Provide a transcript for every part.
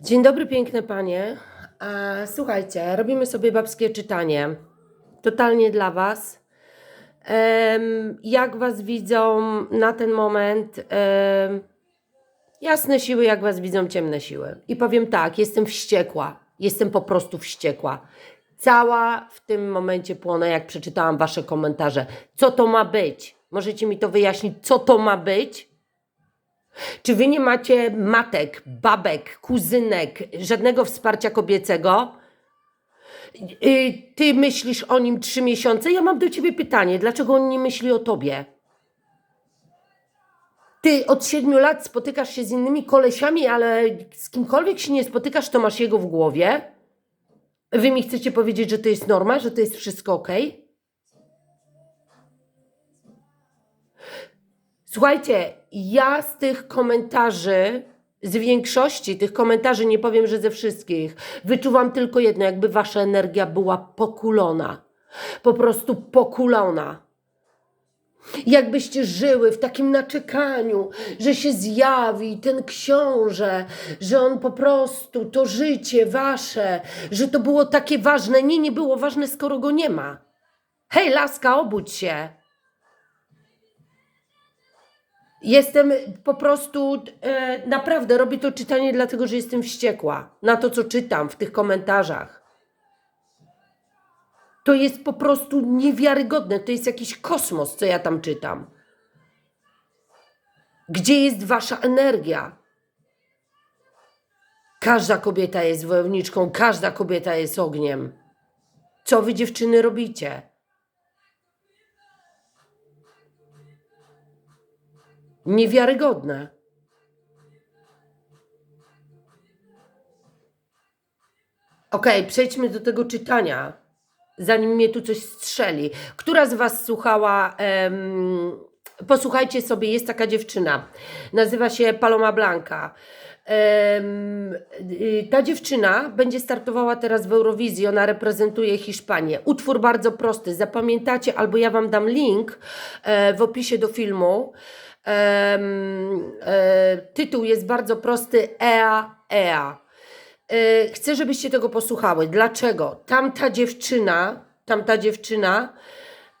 Dzień dobry, piękne panie. Słuchajcie, robimy sobie babskie czytanie. Totalnie dla was. Jak was widzą na ten moment jasne siły, jak was widzą ciemne siły. I powiem tak, jestem wściekła. Jestem po prostu wściekła. Cała w tym momencie płonę, jak przeczytałam wasze komentarze. Co to ma być? Możecie mi to wyjaśnić, co to ma być? Czy wy nie macie matek, babek, kuzynek, żadnego wsparcia kobiecego? Y, Ty myślisz o nim trzy miesiące? Ja mam do ciebie pytanie, dlaczego on nie myśli o tobie? Ty od siedmiu lat spotykasz się z innymi kolesiami, ale z kimkolwiek się nie spotykasz, to masz jego w głowie? Wy mi chcecie powiedzieć, że to jest norma, że to jest wszystko ok? Słuchajcie, ja z tych komentarzy, z większości tych komentarzy, nie powiem, że ze wszystkich, wyczuwam tylko jedno, jakby wasza energia była pokulona. Po prostu pokulona. Jakbyście żyły w takim naczekaniu, że się zjawi ten książę, że on po prostu to życie wasze, że to było takie ważne. Nie, nie było ważne, skoro go nie ma. Hej, laska, obudź się. Jestem po prostu, e, naprawdę robię to czytanie dlatego, że jestem wściekła na to, co czytam w tych komentarzach. To jest po prostu niewiarygodne, to jest jakiś kosmos, co ja tam czytam. Gdzie jest wasza energia? Każda kobieta jest wojowniczką, każda kobieta jest ogniem. Co wy dziewczyny robicie? Niewiarygodne. Okej, przejdźmy do tego czytania, zanim mnie tu coś strzeli. Która z Was słuchała? em, posłuchajcie sobie, jest taka dziewczyna. Nazywa się Paloma Blanca. Y, ta dziewczyna będzie startowała teraz w Eurowizji. Ona reprezentuje Hiszpanię. Utwór bardzo prosty. Zapamiętacie, albo ja Wam dam link e, w opisie do filmu. E, tytuł jest bardzo prosty: EA, EA. E, chcę, żebyście tego posłuchały. Dlaczego? Tamta dziewczyna, tamta dziewczyna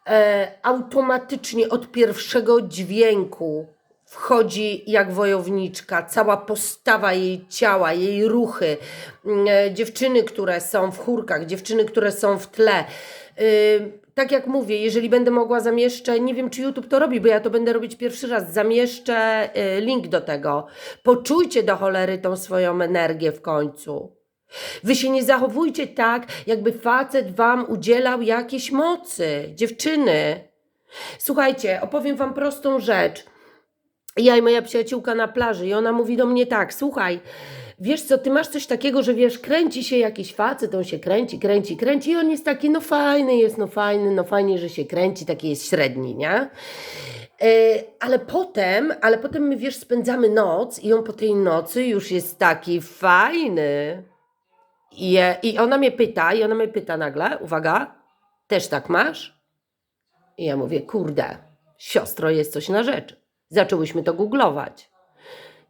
e, automatycznie od pierwszego dźwięku wchodzi jak wojowniczka, cała postawa jej ciała, jej ruchy, mm, dziewczyny, które są w chórkach, dziewczyny, które są w tle. Tak jak mówię, jeżeli będę mogła, zamieszczę, nie wiem czy YouTube to robi, bo ja to będę robić pierwszy raz, zamieszczę y, link do tego. Poczujcie do cholery tą swoją energię w końcu. Wy się nie zachowujcie tak, jakby facet wam udzielał jakiejś mocy. Dziewczyny, słuchajcie, opowiem wam prostą rzecz. Ja i moja przyjaciółka na plaży i ona mówi do mnie tak, słuchaj, wiesz co, ty masz coś takiego, że wiesz, kręci się jakiś facet, on się kręci, kręci, kręci i on jest taki, no fajny jest, no fajny, no fajnie, że się kręci, taki jest średni, nie? E, ale potem, ale potem my, wiesz, spędzamy noc i on po tej nocy już jest taki fajny. I, I ona mnie pyta, i ona mnie pyta nagle, uwaga, też tak masz? I ja mówię, kurde, siostro, jest coś na rzecz. Zaczęłyśmy to googlować.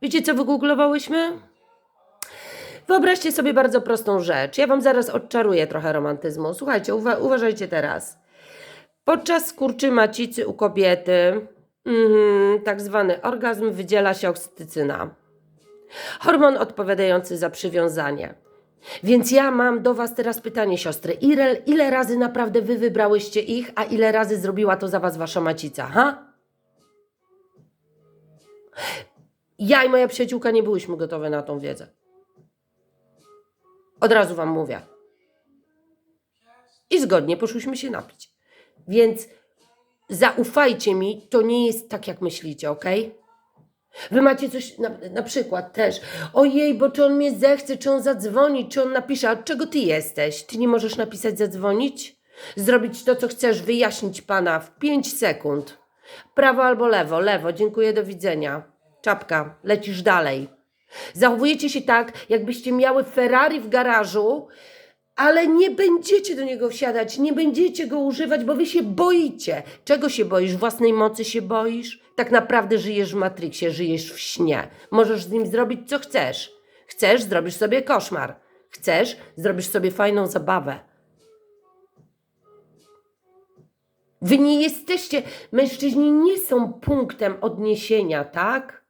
Wiecie, co wygooglowałyśmy? Wyobraźcie sobie bardzo prostą rzecz. Ja wam zaraz odczaruję trochę romantyzmu. Słuchajcie, uwa- uważajcie teraz. Podczas skurczy macicy u kobiety, mhm, tak zwany orgazm, wydziela się oksytycyna. Hormon odpowiadający za przywiązanie. Więc ja mam do Was teraz pytanie, siostry. Ile, ile razy naprawdę Wy wybrałyście ich, a ile razy zrobiła to za Was Wasza macica, ha? Ja i moja przyjaciółka nie byłyśmy gotowe na tą wiedzę. Od razu Wam mówię. I zgodnie poszłyśmy się napić. Więc zaufajcie mi, to nie jest tak, jak myślicie, ok? Wy macie coś, na, na przykład też, ojej, bo czy on mnie zechce, czy on zadzwoni, czy on napisze, a czego ty jesteś? Ty nie możesz napisać, zadzwonić? Zrobić to, co chcesz, wyjaśnić pana w 5 sekund. Prawo albo lewo, lewo, dziękuję, do widzenia. Czapka, lecisz dalej. Zachowujecie się tak, jakbyście miały Ferrari w garażu, ale nie będziecie do niego wsiadać, nie będziecie go używać, bo wy się boicie. Czego się boisz? Własnej mocy się boisz? Tak naprawdę żyjesz w Matrixie, żyjesz w śnie. Możesz z nim zrobić co chcesz. Chcesz, zrobisz sobie koszmar. Chcesz, zrobisz sobie fajną zabawę. Wy nie jesteście, mężczyźni nie są punktem odniesienia, tak?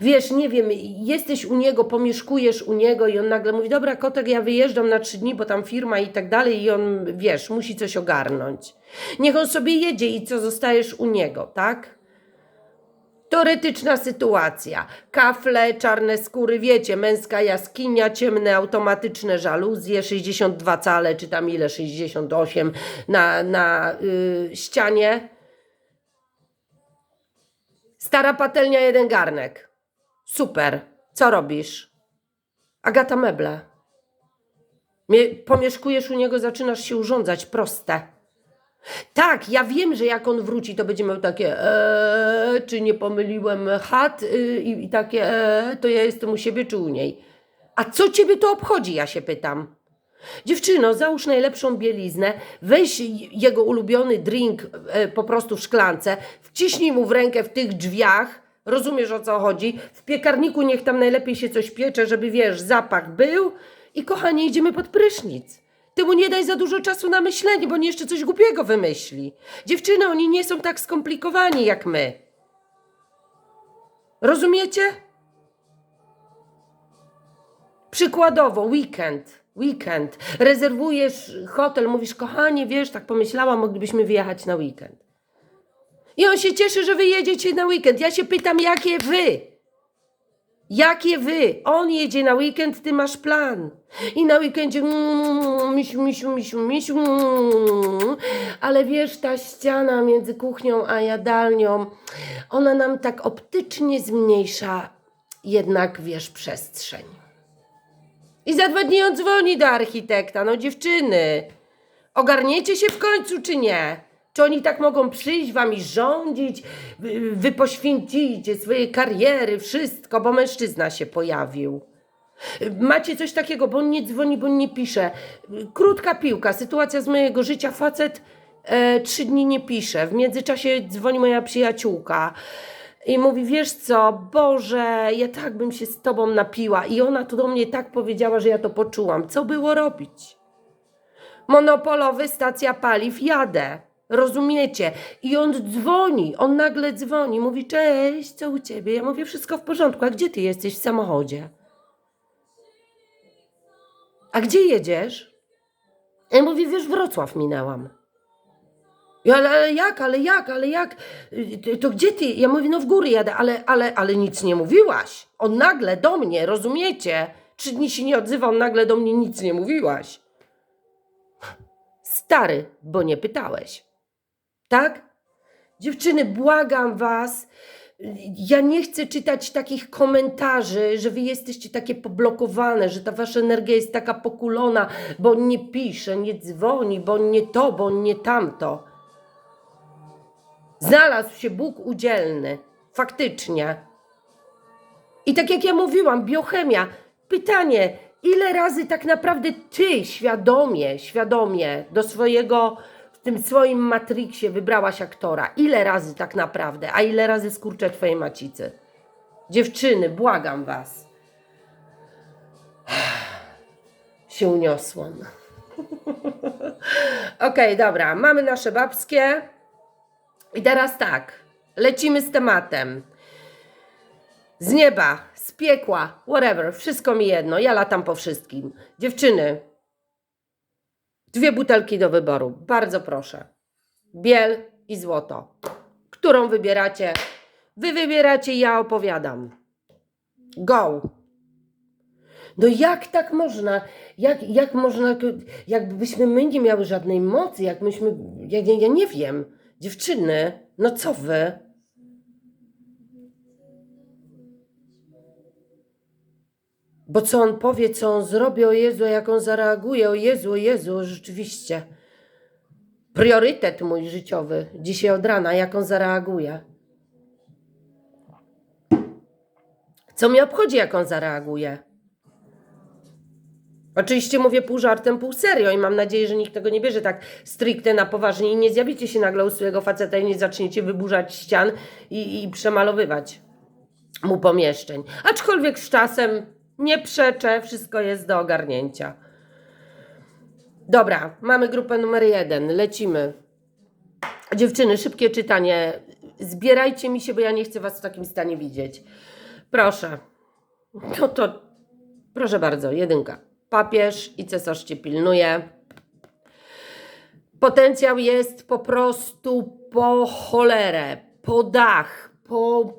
Wiesz, nie wiem, jesteś u niego, pomieszkujesz u niego i on nagle mówi, dobra kotek, ja wyjeżdżam na trzy dni, bo tam firma i tak dalej i on, wiesz, musi coś ogarnąć. Niech on sobie jedzie i co, zostajesz u niego, tak? Teoretyczna sytuacja. Kafle, czarne skóry, wiecie, męska jaskinia, ciemne automatyczne żaluzje, 62 cale, czy tam ile, 68 na, na y, ścianie. Stara patelnia, jeden garnek. Super. Co robisz? Agata meble. Mie- Pomieszkujesz u niego, zaczynasz się urządzać. Proste. Tak, ja wiem, że jak on wróci, to będzie miał takie eee, czy nie pomyliłem chat y, i, takie eee, to ja jestem u siebie czy u niej. A co ciebie to obchodzi, ja się pytam. Dziewczyno, załóż najlepszą bieliznę, weź jego ulubiony drink e, po prostu w szklance, wciśnij mu w rękę w tych drzwiach, rozumiesz o co chodzi, w piekarniku niech tam najlepiej się coś piecze, żeby wiesz, zapach był i kochanie, idziemy pod prysznic. Ty mu nie daj za dużo czasu na myślenie, bo on jeszcze coś głupiego wymyśli. Dziewczyny, oni nie są tak skomplikowani jak my. Rozumiecie? Przykładowo, weekend, weekend. Rezerwujesz hotel, mówisz, kochanie, wiesz, tak pomyślałam, moglibyśmy wyjechać na weekend. I on się cieszy, że wyjedziecie na weekend. Ja się pytam, jakie wy? Jakie wy? On jedzie na weekend, ty masz plan. I na weekendzie mm, misiu, misiu, misiu, misiu. Ale wiesz, ta ściana między kuchnią a jadalnią, ona nam tak optycznie zmniejsza jednak, wiesz, przestrzeń. I za dwa dni on dzwoni do architekta. No dziewczyny, ogarniecie się w końcu czy nie? Czy oni tak mogą przyjść wami rządzić? Wy, poświęcicie swoje kariery, wszystko, bo mężczyzna się pojawił. Macie coś takiego, bo on nie dzwoni, bo on nie pisze. Krótka piłka, sytuacja z mojego życia. Facet e, trzy dni nie pisze. W międzyczasie dzwoni moja przyjaciółka i mówi: Wiesz co, Boże, ja tak bym się z tobą napiła. I ona to do mnie tak powiedziała, że ja to poczułam. Co było robić? monopolowy, stacja paliw, jadę. Rozumiecie? I on dzwoni, on nagle dzwoni, mówi, cześć, co u ciebie? Ja mówię, wszystko w porządku, a gdzie ty jesteś w samochodzie? A gdzie jedziesz? Ja mówię, wiesz, Wrocław minęłam. Ja, ale, ale jak, ale jak, ale jak? To gdzie ty? Ja mówię, no w góry jadę, ale, ale, ale nic nie mówiłaś. On nagle do mnie, rozumiecie? Trzy dni się nie odzywał, nagle do mnie nic nie mówiłaś. Stary, bo nie pytałeś. Tak? Dziewczyny, błagam was. Ja nie chcę czytać takich komentarzy, że wy jesteście takie poblokowane, że ta wasza energia jest taka pokulona, bo on nie pisze, nie dzwoni, bo on nie to, bo on nie tamto. Znalazł się Bóg udzielny. Faktycznie. I tak jak ja mówiłam, biochemia. Pytanie, ile razy tak naprawdę ty świadomie, świadomie do swojego, tym swoim matriksie wybrałaś aktora? Ile razy tak naprawdę? A ile razy skurczę twojej macicy? Dziewczyny, błagam was. Się uniosłam. Okej, dobra, mamy nasze babskie. I teraz tak, lecimy z tematem. Z nieba, z piekła, whatever, wszystko mi jedno, ja latam po wszystkim. Dziewczyny, dwie butelki do wyboru, bardzo proszę. Biel i złoto. Którą wybieracie? Wy wybieracie, ja opowiadam. Go! No jak tak można? Jak, jak można, jakbyśmy my nie miały żadnej mocy, jak myśmy, ja, ja, ja nie wiem. Dziewczyny, no co wy? Bo co on powie, co on zrobi, o Jezu, jak on zareaguje, o Jezu, o Jezu, rzeczywiście. Priorytet mój życiowy, dzisiaj od rana, jak on zareaguje. Co mnie obchodzi, jak on zareaguje? Oczywiście mówię pół żartem, pół serio i mam nadzieję, że nikt tego nie bierze tak stricte na poważnie i nie zjawicie się nagle u swojego faceta i nie zaczniecie wyburzać ścian i, i przemalowywać mu pomieszczeń. Aczkolwiek z czasem Nie przeczę, wszystko jest do ogarnięcia. Dobra, mamy grupę numer jeden, lecimy. Dziewczyny, szybkie czytanie. Zbierajcie mi się, bo ja nie chcę was w takim stanie widzieć. Proszę. No to proszę bardzo, jedynka. Papież i cesarz cię pilnuje. Potencjał jest po prostu po cholerę, po dach, po.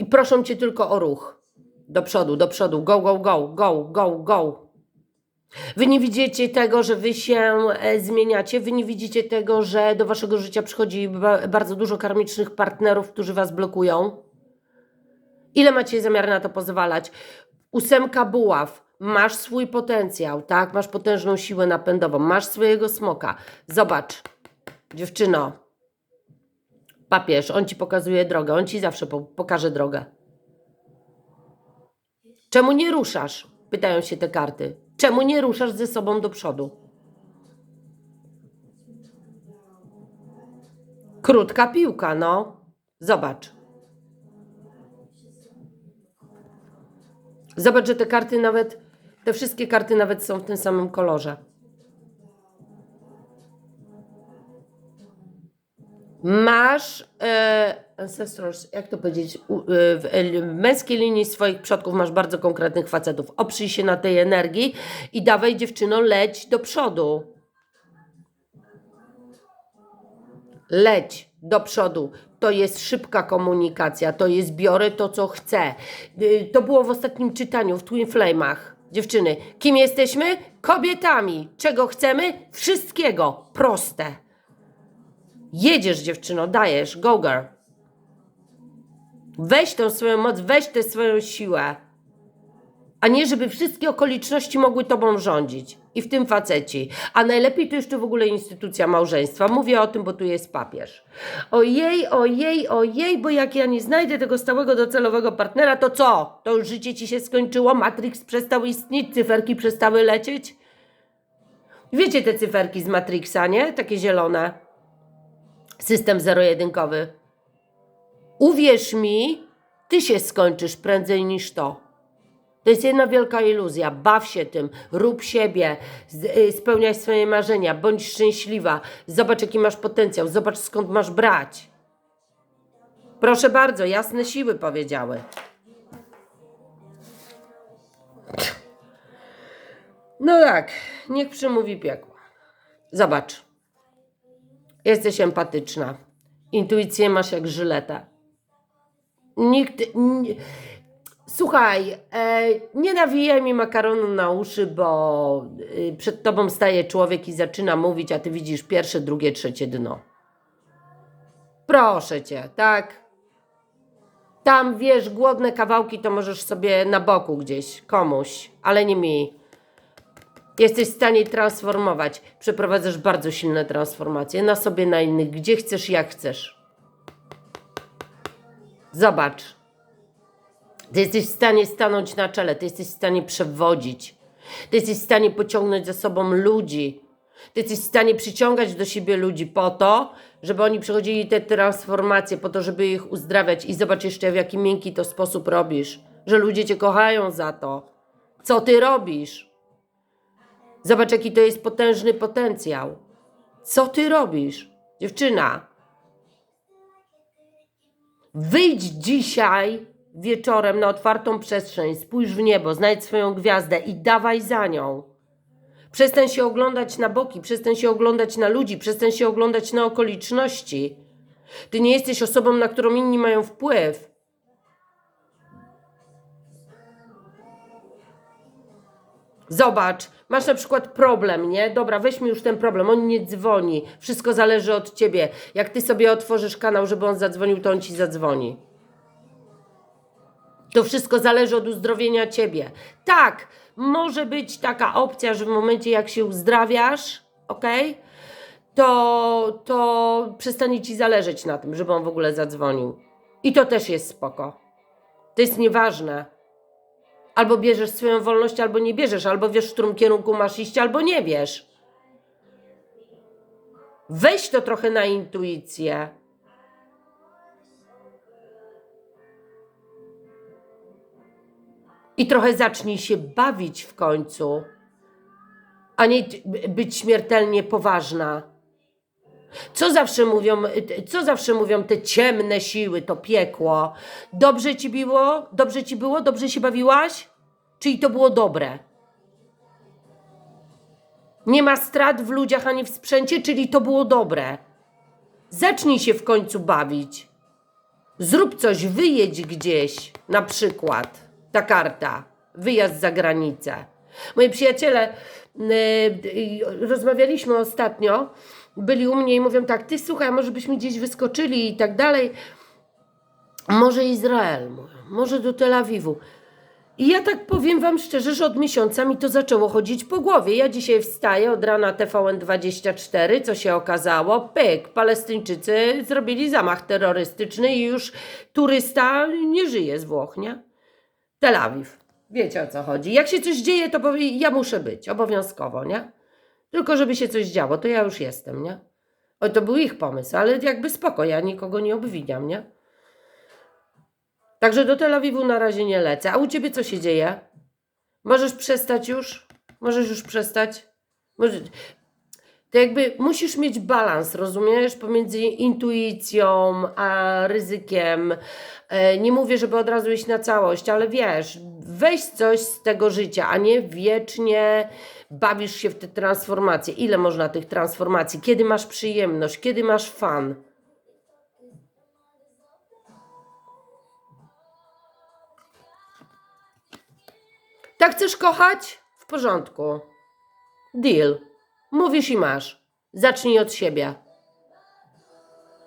I proszę cię tylko o ruch. Do przodu, do przodu. Go, go, go, go, go, go. Wy nie widzicie tego, że wy się e, zmieniacie, wy nie widzicie tego, że do waszego życia przychodzi ba- bardzo dużo karmicznych partnerów, którzy was blokują. Ile macie zamiar na to pozwalać? Ósemka buław. Masz swój potencjał, tak? Masz potężną siłę napędową, masz swojego smoka. Zobacz, dziewczyno, papież, on ci pokazuje drogę, on ci zawsze po- pokaże drogę. Czemu nie ruszasz? Pytają się te karty. Czemu nie ruszasz ze sobą do przodu? Krótka piłka, no. Zobacz. Zobacz, że te karty nawet, te wszystkie karty nawet są w tym samym kolorze. Masz e, ancestors, jak to powiedzieć, u, e, w, e, w męskiej linii swoich przodków masz bardzo konkretnych facetów. Oprzyj się na tej energii i dawaj dziewczyno, leć do przodu. Leć do przodu. To jest szybka komunikacja, to jest biorę to, co chcę. Y, To było w ostatnim czytaniu w Twin Flame'ach. Dziewczyny, kim jesteśmy? Kobietami. Czego chcemy? Wszystkiego. Proste. Jedziesz, dziewczyno, dajesz, go girl. Weź tą swoją moc, weź tę swoją siłę. A nie, żeby wszystkie okoliczności mogły tobą rządzić. I w tym faceci. A najlepiej to jeszcze w ogóle instytucja małżeństwa. Mówię o tym, bo tu jest papież. Ojej, ojej, ojej, bo jak ja nie znajdę tego stałego docelowego partnera, to co? To już życie ci się skończyło? Matrix przestał istnieć? Cyferki przestały lecieć? Wiecie te cyferki z Matrixa, nie? Takie zielone. System zero-jedynkowy. Uwierz mi, ty się skończysz prędzej niż to. To jest jedna wielka iluzja. Baw się tym, rób siebie, y, spełniaj swoje marzenia, bądź szczęśliwa. Zobacz, jaki masz potencjał, zobacz, skąd masz brać. Proszę bardzo, jasne siły powiedziały. No tak, niech przemówi piekło. Zobacz. Jesteś empatyczna. Intuicję masz jak żyletę. Nikt. Słuchaj, e, nie nawijaj mi makaronu na uszy, bo y, przed tobą staje człowiek i zaczyna mówić, a ty widzisz pierwsze, drugie, trzecie dno. Proszę cię, tak? Tam wiesz, głodne kawałki to możesz sobie na boku gdzieś, komuś, ale nie mi. Jesteś w stanie transformować. Przeprowadzasz bardzo silne transformacje na sobie, na innych, gdzie chcesz, jak chcesz. Zobacz. Ty jesteś w stanie stanąć na czele, ty jesteś w stanie przewodzić. Ty jesteś w stanie pociągnąć za sobą ludzi. Ty jesteś w stanie przyciągać do siebie ludzi po to, żeby oni przechodzili te transformacje, po to, żeby ich uzdrawiać. I zobacz jeszcze, w jaki miękki to sposób robisz. Że ludzie cię kochają za to. Co ty robisz? Zobacz, jaki to jest potężny potencjał. Co ty robisz? Dziewczyna, wyjdź dzisiaj wieczorem na otwartą przestrzeń, spójrz w niebo, znajdź swoją gwiazdę i dawaj za nią. Przestań się oglądać na boki, przestań się oglądać na ludzi, przestań się oglądać na okoliczności. Ty nie jesteś osobą, na którą inni mają wpływ. Zobacz, masz na przykład problem, nie? Dobra, weźmy już ten problem, on nie dzwoni, wszystko zależy od ciebie. Jak ty sobie otworzysz kanał, żeby on zadzwonił, to on ci zadzwoni. To wszystko zależy od uzdrowienia ciebie. Tak, może być taka opcja, że w momencie jak się uzdrawiasz, ok, to, to przestanie ci zależeć na tym, żeby on w ogóle zadzwonił. I to też jest spoko. To jest nieważne. Albo bierzesz swoją wolność, albo nie bierzesz, albo wiesz, w którym kierunku masz iść, albo nie wiesz. Weź to trochę na intuicję. I trochę zacznij się bawić w końcu, a nie być śmiertelnie poważna. Co zawsze mówią, co zawsze mówią te ciemne siły, to piekło? Dobrze ci było? Dobrze ci było? Dobrze się bawiłaś? Czyli to było dobre? Nie ma strat w ludziach ani w sprzęcie, czyli to było dobre. Zacznij się w końcu bawić. Zrób coś, wyjedź gdzieś, na przykład. Ta karta. Wyjazd za granicę. Moi przyjaciele, yy, rozmawialiśmy ostatnio, byli u mnie i mówią tak, ty słuchaj, może byśmy gdzieś wyskoczyli i tak dalej. Może Izrael, może do Tel Awiwu. I ja tak powiem Wam szczerze, że od miesiąca mi to zaczęło chodzić po głowie. Ja dzisiaj wstaję od rana TVN24, co się okazało, pyk, Palestyńczycy zrobili zamach terrorystyczny i już turysta nie żyje z Włoch, nie? Tel Awiw. Wiecie o co chodzi. Jak się coś dzieje, to ja muszę być, obowiązkowo, nie? Tylko żeby się coś działo, to ja już jestem, nie? O, to był ich pomysł, ale jakby spoko, ja nikogo nie obwiniam, nie? Także do Tel Awiwu na razie nie lecę. A u ciebie co się dzieje? Możesz przestać już? Możesz już przestać? Może... To jakby musisz mieć balans, rozumiesz? Pomiędzy intuicją a ryzykiem. E, Nie mówię, żeby od razu iść na całość, ale wiesz, weź coś z tego życia, a nie wiecznie bawisz się w te transformacje. Ile można tych transformacji? Kiedy masz przyjemność? Kiedy masz fan? Tak chcesz kochać? W porządku. Deal. Mówisz i masz. Zacznij od siebie.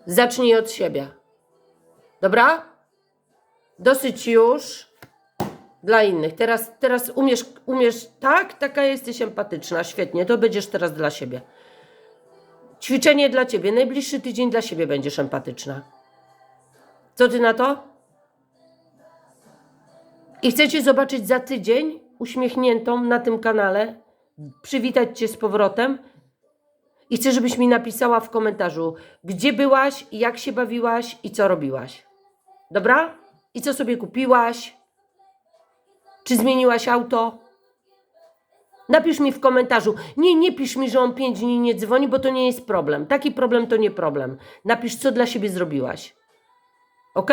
Zacznij od siebie. Dobra? Dosyć już dla innych. Teraz, teraz umiesz, umiesz, tak? Taka jesteś empatyczna. Świetnie. To będziesz teraz dla siebie. Ćwiczenie dla ciebie. Najbliższy tydzień dla siebie będziesz empatyczna. Co ty na to? I chcecie zobaczyć za tydzień uśmiechniętą na tym kanale, przywitać Cię z powrotem. I chcę, żebyś mi napisała w komentarzu, gdzie byłaś, jak się bawiłaś i co robiłaś. Dobra? I co sobie kupiłaś? Czy zmieniłaś auto? Napisz mi w komentarzu. Nie, nie pisz mi, że on pięć dni nie dzwoni, bo to nie jest problem. Taki problem to nie problem. Napisz, co dla siebie zrobiłaś. Ok?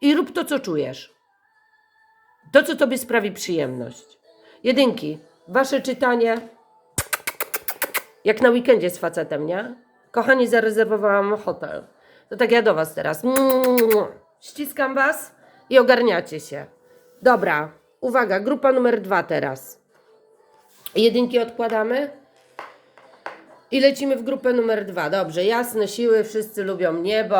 I rób to, co czujesz. To, co tobie sprawi przyjemność. Jedynki, wasze czytanie. Jak na weekendzie z facetem, nie? Kochani, zarezerwowałam hotel. To tak ja do was teraz. Ściskam was i ogarniacie się. Dobra, uwaga, grupa numer dwa teraz. Jedynki odkładamy. I lecimy w grupę numer dwa. Dobrze, jasne siły, wszyscy lubią niebo.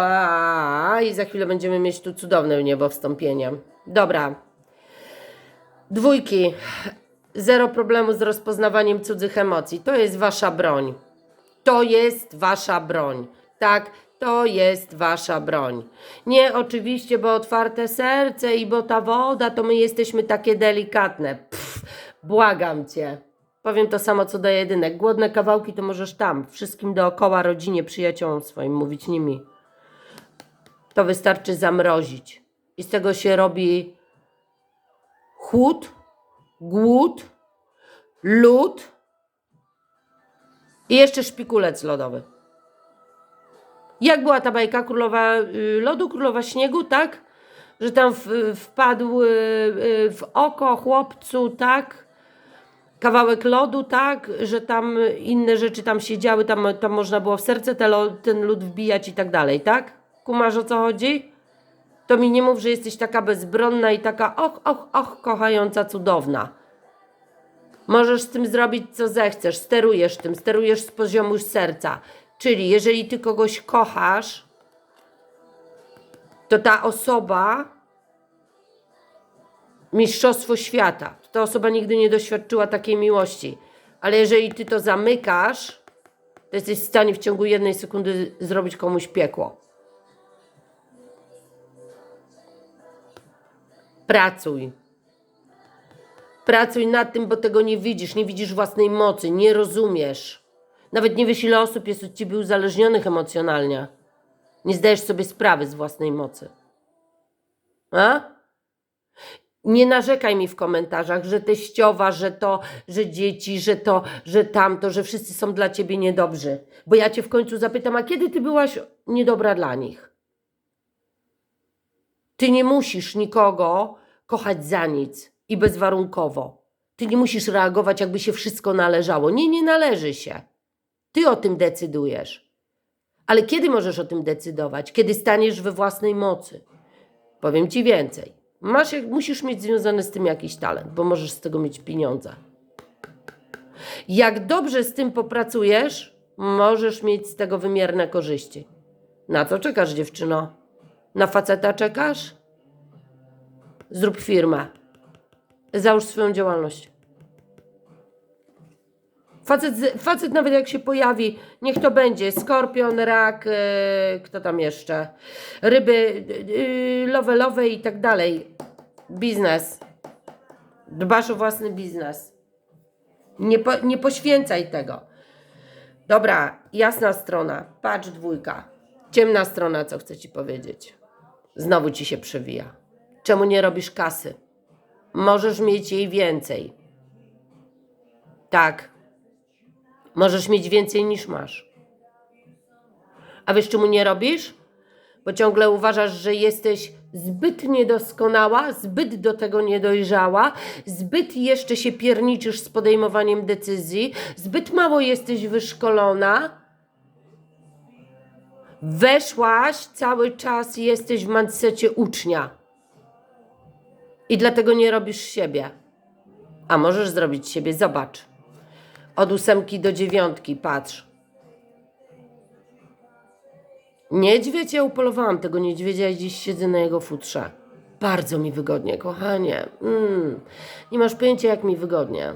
I za chwilę będziemy mieć tu cudowne niebo wstąpieniem. Dobra, Dwójki. Zero problemu z rozpoznawaniem cudzych emocji. To jest wasza broń. To jest wasza broń. Tak, to jest wasza broń. Nie oczywiście, bo otwarte serce i bo ta woda, to my jesteśmy takie delikatne. Pff, błagam cię. Powiem to samo co do jedynek. Głodne kawałki to możesz tam, wszystkim dookoła, rodzinie, przyjaciołom swoim mówić nimi. To wystarczy zamrozić. I z tego się robi chłód, głód, lód i jeszcze szpikulec lodowy. Jak była ta bajka królowa y, lodu, królowa śniegu, tak? Że tam w, wpadł y, y, w oko chłopcu, tak? Kawałek lodu, tak? Że tam inne rzeczy tam się działy, tam, tam można było w serce te ten lód wbijać i tak dalej, tak? Kumasz o co chodzi? To mi nie mów, że jesteś taka bezbronna i taka och, och, och, kochająca, cudowna. Możesz z tym zrobić, co zechcesz. Sterujesz tym, sterujesz z poziomu serca. Czyli jeżeli ty kogoś kochasz, to ta osoba mistrzostwo świata. Ta osoba nigdy nie doświadczyła takiej miłości. Ale jeżeli ty to zamykasz, to jesteś w stanie w ciągu jednej sekundy zrobić komuś piekło. Pracuj. Pracuj nad tym, bo tego nie widzisz, nie widzisz własnej mocy, nie rozumiesz. Nawet nie wiesz, ile osób jest od ciebie uzależnionych emocjonalnie. Nie zdajesz sobie sprawy z własnej mocy. A? Nie narzekaj mi w komentarzach, że teściowa, że to, że dzieci, że to, że tamto, że wszyscy są dla ciebie niedobrzy. Bo ja cię w końcu zapytam, a kiedy ty byłaś niedobra dla nich? Ty nie musisz nikogo kochać za nic i bezwarunkowo. Ty nie musisz reagować, jakby się wszystko należało. Nie, nie należy się. Ty o tym decydujesz. Ale kiedy możesz o tym decydować? Kiedy staniesz we własnej mocy. Powiem ci więcej. Masz, musisz mieć związany z tym jakiś talent, bo możesz z tego mieć pieniądze. Jak dobrze z tym popracujesz, możesz mieć z tego wymierne korzyści. Na co czekasz, dziewczyno? Na faceta czekasz? Zrób firmę. Załóż swoją działalność. Facet, facet nawet jak się pojawi, niech to będzie skorpion, rak, yy, kto tam jeszcze, ryby, yy, lowe, lowe i tak dalej. Biznes. Dbasz o własny biznes. Nie, po, nie poświęcaj tego. Dobra, jasna strona. Patrz dwójka. Ciemna strona, co chcę ci powiedzieć. Znowu ci się przewija. Czemu nie robisz kasy? Możesz mieć jej więcej. Tak. Możesz mieć więcej niż masz. A wiesz, czemu nie robisz? Bo ciągle uważasz, że jesteś zbyt niedoskonała, zbyt do tego niedojrzała, zbyt jeszcze się pierniczysz z podejmowaniem decyzji, zbyt mało jesteś wyszkolona. Weszłaś, cały czas jesteś w mandsecie ucznia. I dlatego nie robisz siebie. A możesz zrobić siebie, zobacz. Od ósemki do dziewiątki, patrz. Niedźwiedź, ja upolowałam tego niedźwiedzia i dziś siedzę na jego futrze. Bardzo mi wygodnie, kochanie. Mm, nie masz pojęcia, jak mi wygodnie.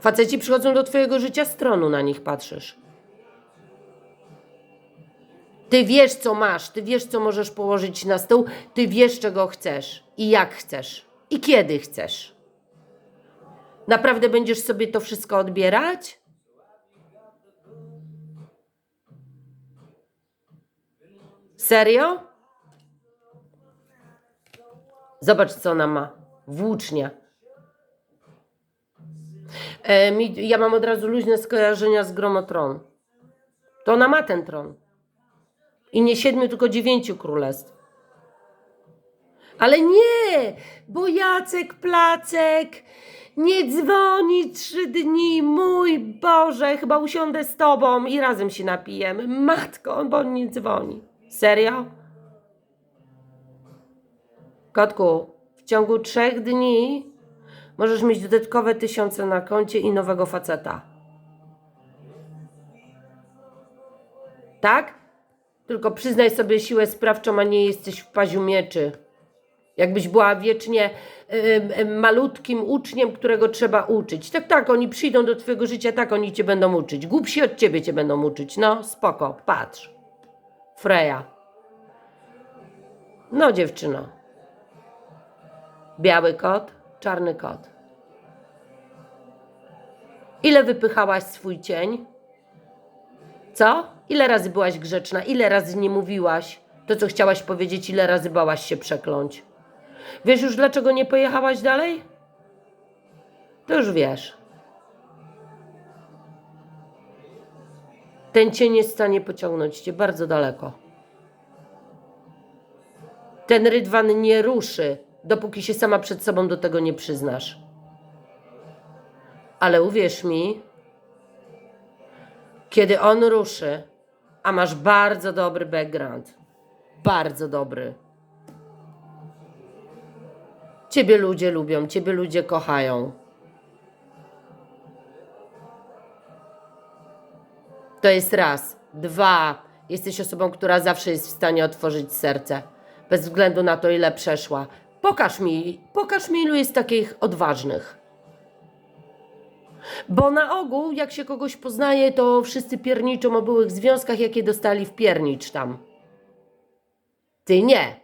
Faceci przychodzą do twojego życia z tronu, na nich patrzysz. Ty wiesz, co masz, ty wiesz, co możesz położyć na stół, ty wiesz, czego chcesz i jak chcesz i kiedy chcesz. Naprawdę będziesz sobie to wszystko odbierać? Serio? Zobacz, co ona ma. Włócznia. E, mi, ja mam od razu luźne skojarzenia z Gromotron. To ona ma ten tron. I nie siedmiu, tylko dziewięciu królestw. Ale nie, bo Jacek Placek nie dzwoni trzy dni. Mój Boże, chyba usiądę z tobą i razem się napijemy. Matko, bo nie dzwoni. Serio? Kotku, w ciągu trzech dni możesz mieć dodatkowe tysiące na koncie i nowego faceta. Tak? Tylko przyznaj sobie siłę sprawczą, a nie jesteś w paziu mieczy. Jakbyś była wiecznie em, em, malutkim uczniem, którego trzeba uczyć. Tak, tak, oni przyjdą do twojego życia, tak, oni cię będą uczyć. Głupsi od ciebie cię będą uczyć. No, spoko, patrz. Freja. No, dziewczyno. Biały kot, czarny kot. Ile wypychałaś swój cień? Co? Ile razy byłaś grzeczna? Ile razy nie mówiłaś to, co chciałaś powiedzieć? Ile razy bałaś się przekląć? Wiesz już, dlaczego nie pojechałaś dalej? To już wiesz. Ten cień jest w stanie pociągnąć cię bardzo daleko. Ten rydwan nie ruszy, dopóki się sama przed sobą do tego nie przyznasz. Ale uwierz mi, kiedy on ruszy, a masz bardzo dobry background, bardzo dobry. Ciebie ludzie lubią, ciebie ludzie kochają. To jest raz. Dwa. Jesteś osobą, która zawsze jest w stanie otworzyć serce. Bez względu na to, ile przeszła. Pokaż mi, pokaż mi, ilu jest takich odważnych. Bo na ogół, jak się kogoś poznaje, to wszyscy pierniczą o byłych związkach, jakie dostali w piernicz tam. Ty nie.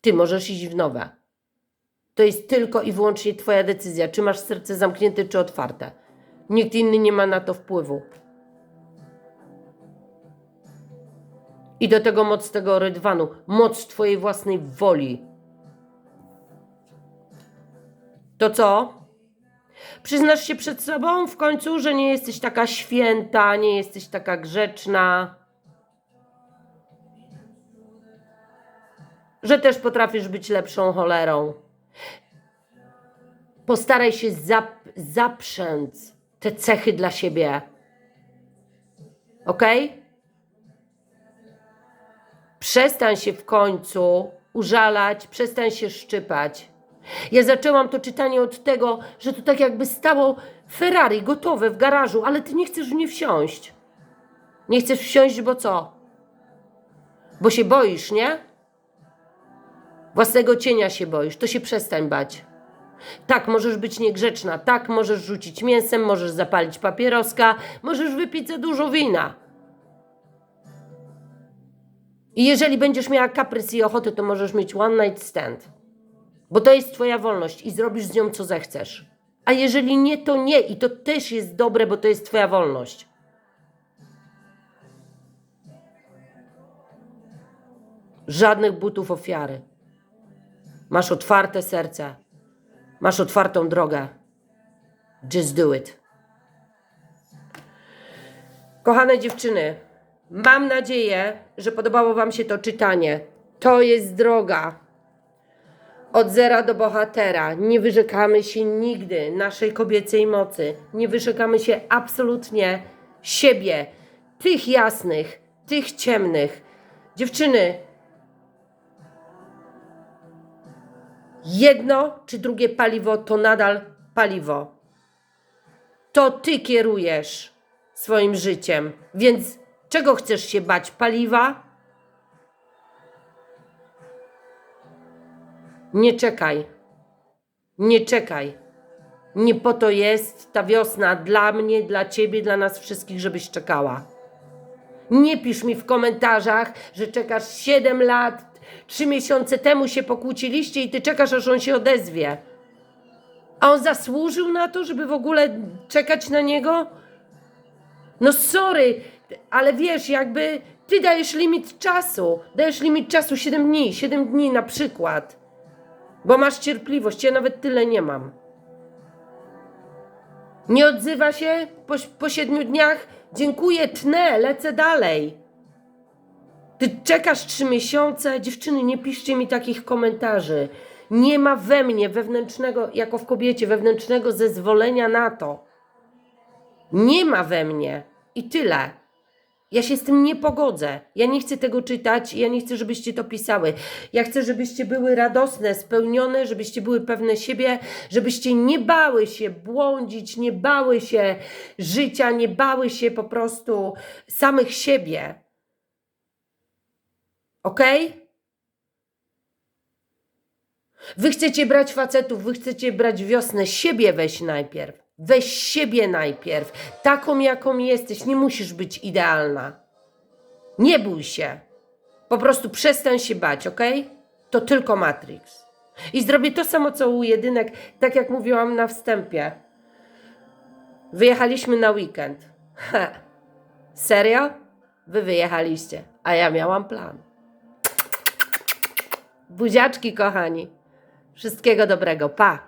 Ty możesz iść w nowe. To jest tylko i wyłącznie Twoja decyzja, czy masz serce zamknięte, czy otwarte. Nikt inny nie ma na to wpływu. I do tego moc tego rydwanu, moc Twojej własnej woli. To co? Przyznasz się przed sobą w końcu, że nie jesteś taka święta, nie jesteś taka grzeczna, że też potrafisz być lepszą cholerą. Postaraj się zap zaprzęc te cechy dla siebie. Ok? Przestań się w końcu użalać, przestań się szczypać. Ja zaczęłam to czytanie od tego, że to tak jakby stało Ferrari gotowe w garażu, ale ty nie chcesz w nie wsiąść. Nie chcesz wsiąść, bo co? Bo się boisz, nie? Własnego cienia się boisz, to się przestań bać. Tak, możesz być niegrzeczna, tak, możesz rzucić mięsem, możesz zapalić papieroska, możesz wypić za dużo wina. I jeżeli będziesz miała kaprys i ochotę, to możesz mieć one night stand. Bo to jest twoja wolność i zrobisz z nią co zechcesz. A jeżeli nie, to nie i to też jest dobre, bo to jest twoja wolność. Żadnych butów ofiary. Masz otwarte serce. Masz otwartą drogę. Just do it. Kochane dziewczyny, mam nadzieję, że podobało Wam się to czytanie. To jest droga od zera do bohatera. Nie wyrzekamy się nigdy naszej kobiecej mocy. Nie wyrzekamy się absolutnie siebie, tych jasnych, tych ciemnych. Dziewczyny, jedno czy drugie paliwo to nadal paliwo. To ty kierujesz swoim życiem. Więc czego chcesz się bać? Paliwa? Nie czekaj. Nie czekaj. Nie po to jest ta wiosna dla mnie, dla ciebie, dla nas wszystkich, żebyś czekała. Nie pisz mi w komentarzach, że czekasz 7 lat, 3 miesiące temu się pokłóciliście i ty czekasz, aż on się odezwie. A on zasłużył na to, żeby w ogóle czekać na niego? No sorry, ale wiesz, jakby ty dajesz limit czasu. Dajesz limit czasu 7 dni, 7 dni na przykład. Bo masz cierpliwość, ja nawet tyle nie mam. Nie odzywa się po, po siedmiu dniach? Dziękuję, tnę, lecę dalej. Ty czekasz trzy miesiące? Dziewczyny, nie piszcie mi takich komentarzy. Nie ma we mnie wewnętrznego, jako w kobiecie, wewnętrznego zezwolenia na to. Nie ma we mnie. I tyle. Ja się z tym nie pogodzę. Ja nie chcę tego czytać, ja nie chcę, żebyście to pisały. Ja chcę, żebyście były radosne, spełnione, żebyście były pewne siebie, żebyście nie bały się błądzić, nie bały się życia, nie bały się po prostu samych siebie. Ok? Wy chcecie brać facetów, wy chcecie brać wiosnę, siebie weź najpierw. Weź siebie najpierw, taką jaką jesteś. Nie musisz być idealna. Nie bój się. Po prostu przestań się bać, ok? To tylko Matrix. I zrobię to samo co u jedynek, tak jak mówiłam na wstępie. Wyjechaliśmy na weekend. Ha. Serio? Wy wyjechaliście, a ja miałam plan. Buziaczki, kochani. Wszystkiego dobrego. Pa!